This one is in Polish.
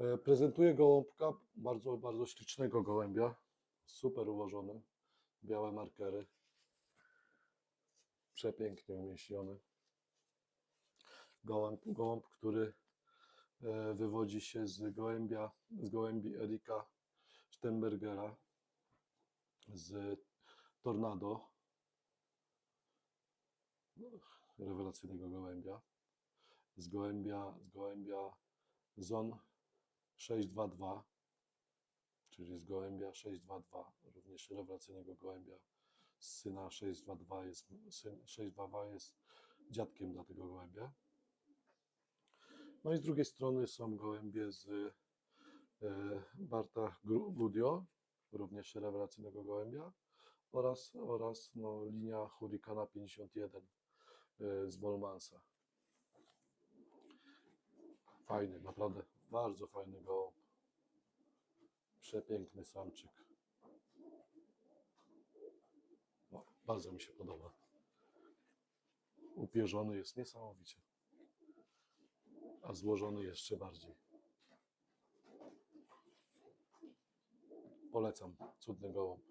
E, Prezentuję gołąbka, bardzo, bardzo ślicznego gołębia, super ułożony, białe markery, przepięknie umieściony. Gołąb, gołąb który e, wywodzi się z gołębia, z gołębi Erika Sternbergera, z Tornado, no, rewelacyjnego gołębia, z gołębia, z gołębia Zon 622, czyli z gołębia 622, również rewelacyjnego gołębia syna 622 jest, syn 622 jest dziadkiem dla tego gołębia. No i z drugiej strony są gołębie z e, Barta Gudio, również rewelacyjnego gołębia oraz, oraz no, linia Hurricana 51 e, z Wolmansa. Fajny, naprawdę bardzo fajny gołąb. Przepiękny samczyk. No, bardzo mi się podoba. Upierzony jest niesamowicie. A złożony jeszcze bardziej. Polecam. Cudny gołąb.